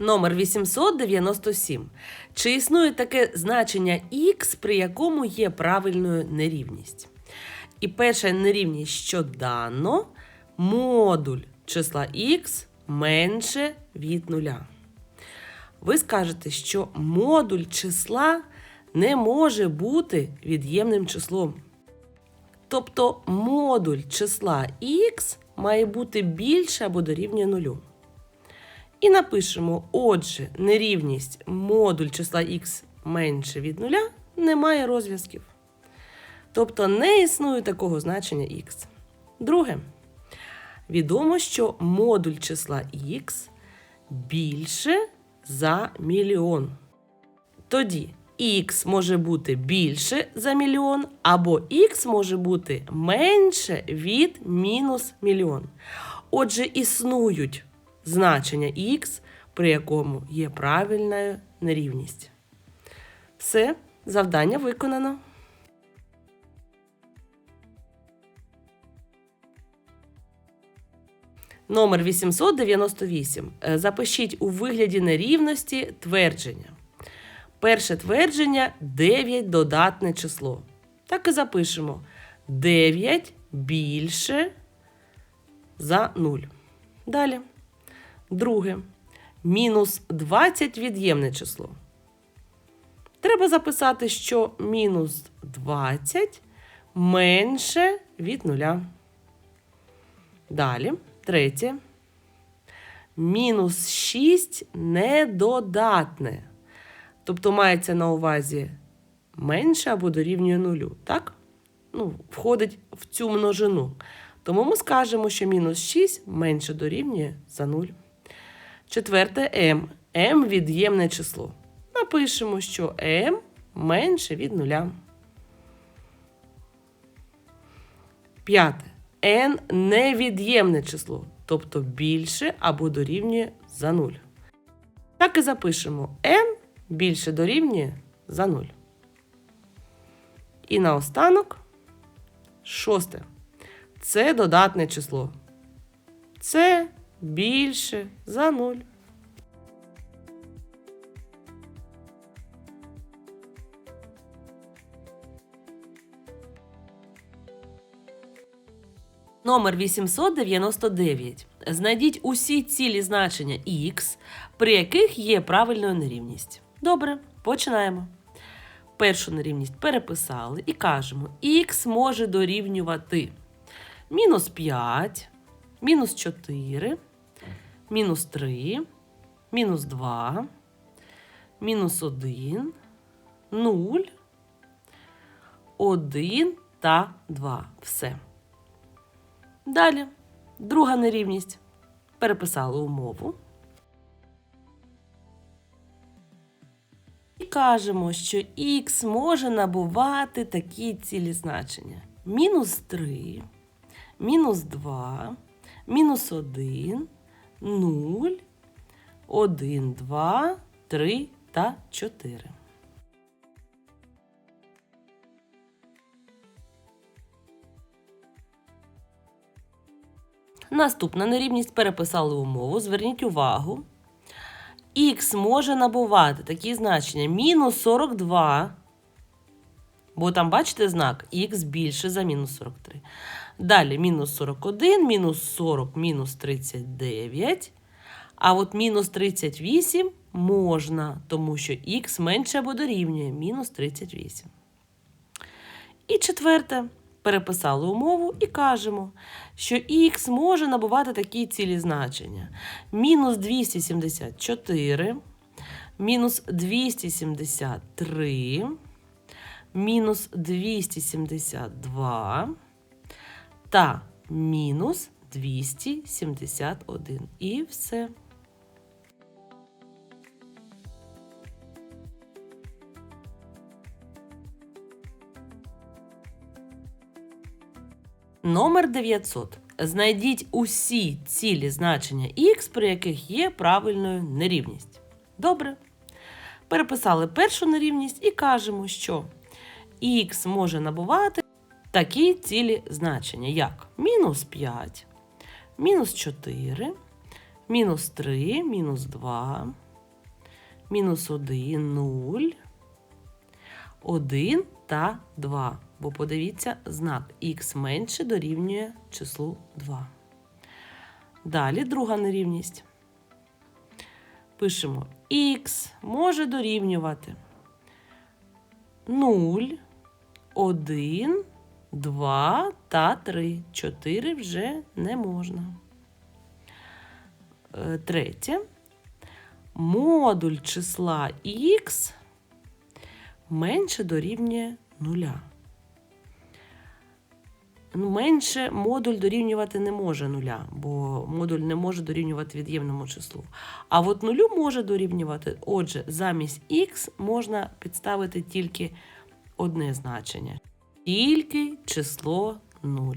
Номер 897. Чи існує таке значення х, при якому є правильною нерівність? І перша нерівність, що дано, модуль числа х менше від нуля. Ви скажете, що модуль числа не може бути від'ємним числом. Тобто модуль числа х має бути більше або дорівнює нулю. І напишемо, отже, нерівність модуль числа х менше від нуля не має розв'язків. Тобто не існує такого значення х. Друге, відомо, що модуль числа х більше за мільйон. Тоді х може бути більше за мільйон, або х може бути менше від мінус мільйон. Отже, існують значення х, при якому є правильна нерівність. Все, завдання виконано. Номер 898. Е, Запишіть у вигляді нерівності твердження. Перше твердження 9 додатне число. Так і запишемо. 9 більше за 0. Далі. Друге. Мінус 20 від'ємне число. Треба записати, що мінус 20 менше від 0. Далі. Третє. Мінус 6 недодатне. Тобто мається на увазі менше або дорівнює нулю, так? Ну, входить в цю множину. Тому ми скажемо, що мінус 6 менше дорівнює за 0. Четверте m. m від'ємне число. Напишемо, що m менше від нуля. П'яте. n невід'ємне число, тобто більше або дорівнює за 0. Так і запишемо n більше дорівнює за 0. І наостанок шосте. Це додатне число. Це більше за 0. Номер 899. Знайдіть усі цілі значення х, при яких є правильною нерівність. Добре, починаємо. Першу нерівність переписали і кажемо, х може дорівнювати мінус 5, мінус 4, мінус 3, мінус 2, мінус 1, 0, 1 та 2. Все. Далі. Друга нерівність. Переписали умову. І кажемо, що х може набувати такі цілі значення: мінус 3, мінус 2, мінус 1, 0, 1, 2, 3 та 4. Наступна нерівність переписали умову. Зверніть увагу. Х може набувати такі значення мінус 42. Бо там, бачите, знак х більше за мінус 43. Далі мінус 41, мінус 40, мінус 39. А от мінус 38 можна, тому що х менше або дорівнює мінус 38. І четверте. Переписали умову і кажемо, що х може набувати такі цілі значення. Мінус 274, мінус 273, мінус 272 та мінус 271. І все. Номер 900. Знайдіть усі цілі значення х, при яких є правильною нерівність. Добре. Переписали першу нерівність і кажемо, що х може набувати такі цілі значення, як мінус 5, мінус 4, мінус 3, мінус 2, мінус 1, 0, 1 та 2. Бо подивіться, знак х менше дорівнює числу 2. Далі друга нерівність. Пишемо х може дорівнювати 0, 1, 2 та 3. 4 вже не можна. Е, Третє. Модуль числа х менше дорівнює 0. Ну, Менше модуль дорівнювати не може нуля, бо модуль не може дорівнювати від'ємному числу. А от нулю може дорівнювати. Отже, замість х можна підставити тільки одне значення. Тільки число 0.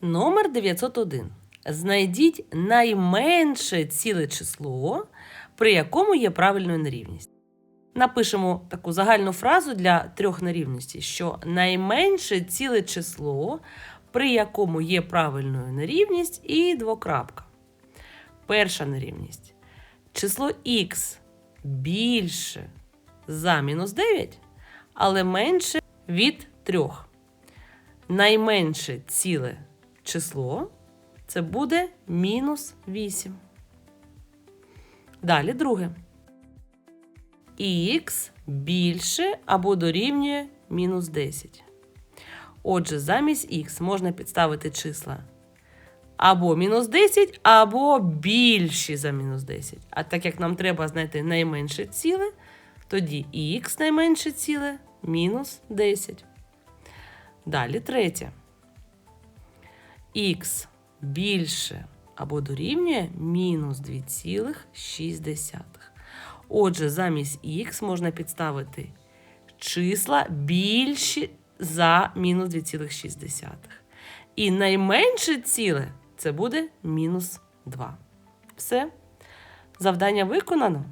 Номер 901. Знайдіть найменше ціле число, при якому є правильною нерівність. Напишемо таку загальну фразу для трьох нерівностей, що найменше ціле число, при якому є правильною нерівність, і двокрапка. Перша нерівність. Число х більше за мінус 9, але менше від 3. Найменше ціле число це буде мінус 8. Далі друге. Х більше або дорівнює мінус 10. Отже, замість х можна підставити числа або мінус 10, або більші за мінус 10. А так як нам треба знайти найменше ціле, тоді х найменше ціле мінус 10. Далі третє. Х більше або дорівнює мінус 2,6. Отже, замість х можна підставити числа більші за мінус 2,6. І найменше ціле це буде мінус 2. Все. Завдання виконано.